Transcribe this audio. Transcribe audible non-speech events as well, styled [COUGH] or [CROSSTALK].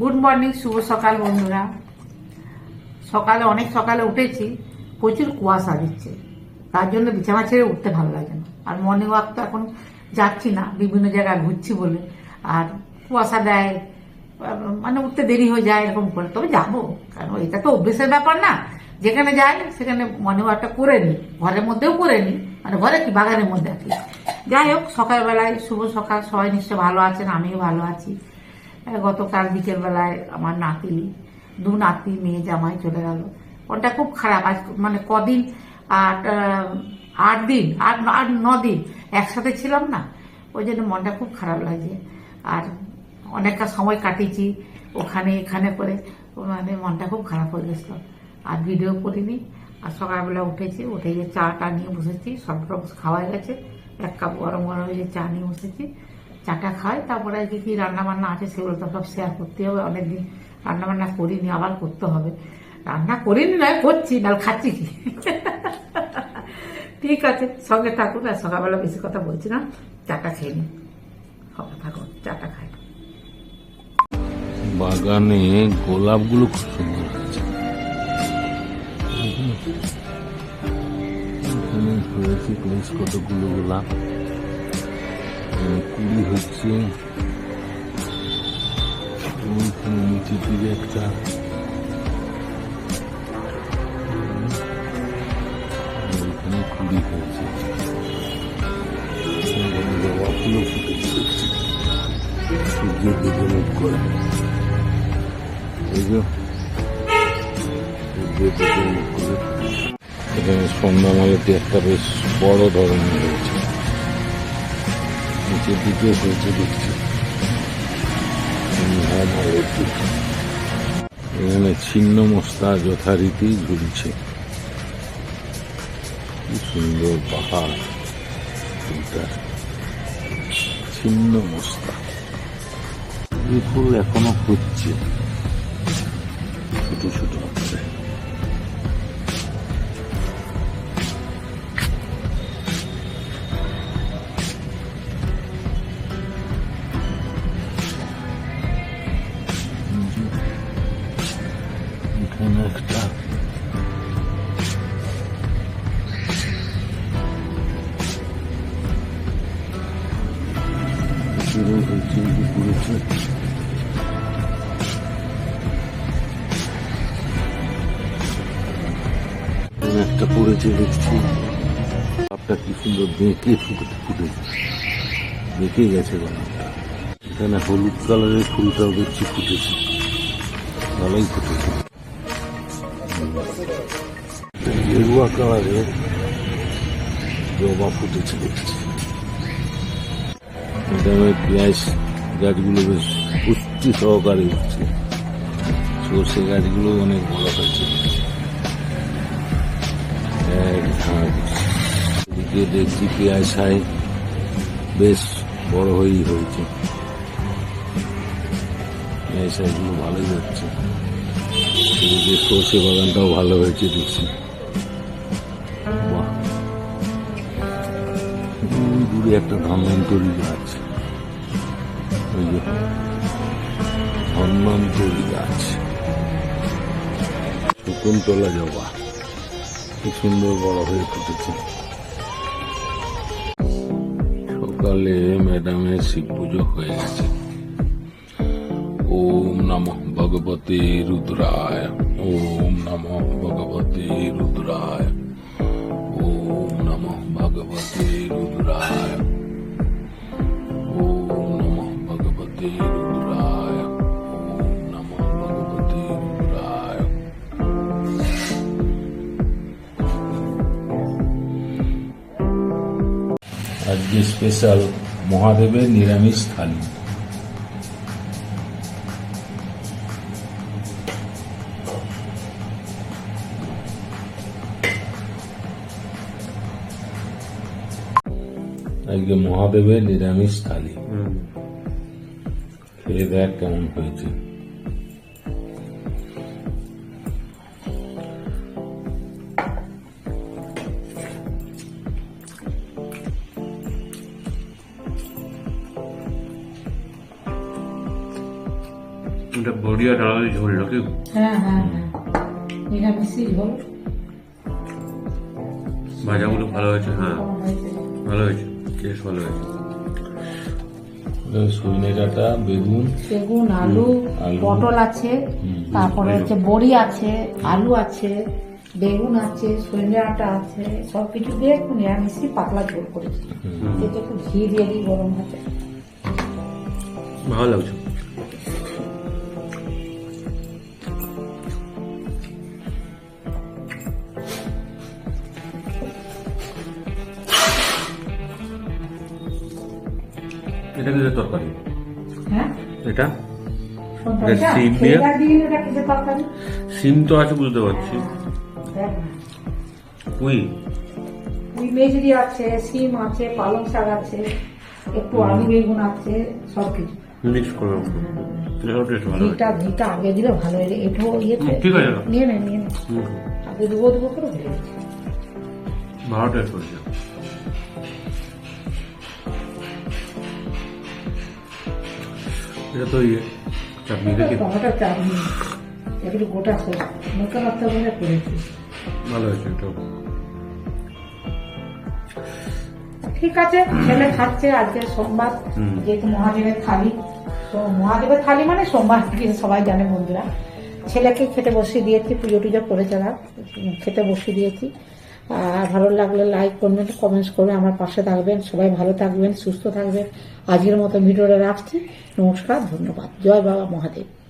Good morning শুভ সকাল বন্ধুরা। সকালে, অনেক সকালে উঠেছি, প্রচুর কুয়াশা দিচ্ছে। তার জন্য বিছানা ছেড়ে উঠতে ভালো লাগে না। আর মর্নিং ওয়াক তো এখন যাচ্ছি না, বিভিন্ন জায়গায় ঘুরছি বলে। আর কুয়াশা দেয় মানে উঠতে দেরি হয়ে যায় এরকম করে। তবে যাব, কারণ এটা তো অভ্যেসের ব্যাপার না। যেখানে যাই, সেখানে মর্নিং ওয়াকটা করে নিই। ঘরের মধ্যেও করে নিই মানে ঘরে কি বাগানের মধ্যে আর কি যাই হোক, সকালবেলায় শুভ সকাল, সবাই নিশ্চয় ভালো আছেন, আমিও ভালো আছি। গতকাল বিকেল বেলায় আমার নাতি, দু নাতি, মেয়ে, জামাই চলে গেল। ওটা খুব খারাপ। আজ মানে কদিন, আট আট দিন, আট ন দিন একসাথে ছিলাম না। ওই জন্য মনটা খুব খারাপ লাগছে। আর অনেকটা সময় কাটিয়েছি ওখানে, এখানে করে। মানে মনটা খুব খারাপ হয়ে গেছিল। আর ভিডিও করিনি। আর সকালবেলা উঠেছি, উঠে যে চাটা নিয়ে বসেছি। সব রকম খাওয়া গেছে। এক কাপ গরম গরম যে চা নিয়ে বসেছি। চাটা খাই তারপরে কি কি রান্না বান্না আছে, সেগুলো তো সব শেয়ার করতে হবে, অনেকদিন রান্না বান্না করিনি, আবার করতে হবে। রান্না করিনি নয়, করছি না খাচ্ছি কি? [LAUGHS] ঠিক আছে, সঙ্গে থাকুন, আর সকালবেলা বেশি কথা বলছি না, চাটা খেয়ে নিন। সঙ্গে থাকুন, চাটা খাই বাগানে গোলাপগুলো খুব সুন্দর হয়েছে। কতগুলো গোলাপ। কুড়ি হচ্ছে। একটা। কুড়ি এখানে সন্ধ্যামালাটি একটা বেশ বড় ধরনের হয়েছে নিচের দিকে হয়েছে দেখছি। এখানে ছিন্ন মস্তা যথারীতি ঝুলছে। কি সুন্দর পাহাড় ছিন্ন মস্তা। এই ফুল এখনও হচ্ছে ছোট ছোট। একটা একটা পড়েছে, দেখছি। গোলাপটা কি সুন্দর বেঁকে ফুটে ফুটেছে বেঁকে গেছে গোলাপটা এখানে হলুদ কালারের ফুলটাও দেখছি ফুটেছে। ভালোই ফুটেছে। গেরুয়া কালারের জবা ফুটেছে দেখছি পেঁয়াজ গাছগুলো বেশ পুষ্টি সহকারে উঠছে সর্ষে গাছগুলো অনেক বড় হয়েছে দেখছি পেঁয়াজ ছাই বেশ বড় হয়েই হয়েছে পেঁয়াজ ছাইগুলো ভালোই হচ্ছে এদিকে সর্ষে বাগানটাও ভালো হয়েছে দেখছি। দূরে একটা ধন্বন্তরী গাছ। যে ধন্বন্তরী গাছ। শকুন্তলা জবা। কি সুন্দর বড় হয়ে ফুটেছে। সকালে ম্যাডামের শিব পুজো হয়ে গেছে। ওম নম ভগবতে রুদ্রায়। ওম নম ভগবতে রুদ্রায়। ওম নম ভগবতে রুদ্রায়। ওম নম ভগবতে রুদ্রায়। ওম নম ভগবতে আজকে স্পেশাল মহাদেবের নিরামিষ থালি। আজকে মহাদেবের নিরামিষ থালি। খেয়ে দেখ কেমন হয়েছে। এটা বড়ি আর ডাল ঝোল নাকি? হ্যাঁ হ্যাঁ হ্যাঁ। নিরামিষই ঝোল। ভাজাগুলো ভালো হয়েছে হ্যাঁ। ভালো হয়েছে। বেশ ভালো হয়েছে। সজনে ডাঁটা বেগুন। বেগুন আলু। পটল আছে তারপরে হচ্ছে বড়ি আছে আলু আছে বেগুন আছে সজনে আটা আছে সব কিছু দিয়ে একটু নিরামিষই পাতলা ঝোল করেছি। এতে একটু ঘি দিয়ে দিই গরম ভাতে। ভালো লাগছে। এটা কিসের তরকারি। হ্যাঁ? এটা? সিম দিয়ে? সিম তো আছে বুঝতে পারছি। পুই? মেজরি আছে সিম আছে পালং শাক আছে একটু আলু বেগুন আছে মিক্স করে এটাও ঘিটা ঘিটা আগে দিলে ভালো হয়ে একটু ইয়েতে হুম, ঠিক আছে। নিয়ে নে নিয়ে নে। আগে দুবো দুবো করে ভালো টেস্ট এটা তো ইয়ে চাটনি চাটনি একটু গোটা বলে করেছি। ভালো হয়েছে এটাও ঠিক আছে ছেলে খাচ্ছে আজকে সোমবার যেহেতু মহাদেবের থালি তো মহাদেবের থালি মানে সোমবার সবাই জানে বন্ধুরা। ছেলেকে খেতে বসিয়ে দিয়েছি পুজো টুজো করে যারা খেতে বসিয়ে দিয়েছি। ভালো লাগলে লাইক করবেন কমেন্টস করবেন আমার পাশে থাকবেন। সবাই ভালো থাকবেন, সুস্থ থাকবেন। আজকের মতো ভিডিওটা রাখছি। নমস্কার, ধন্যবাদ। জয় বাবা মহাদেব।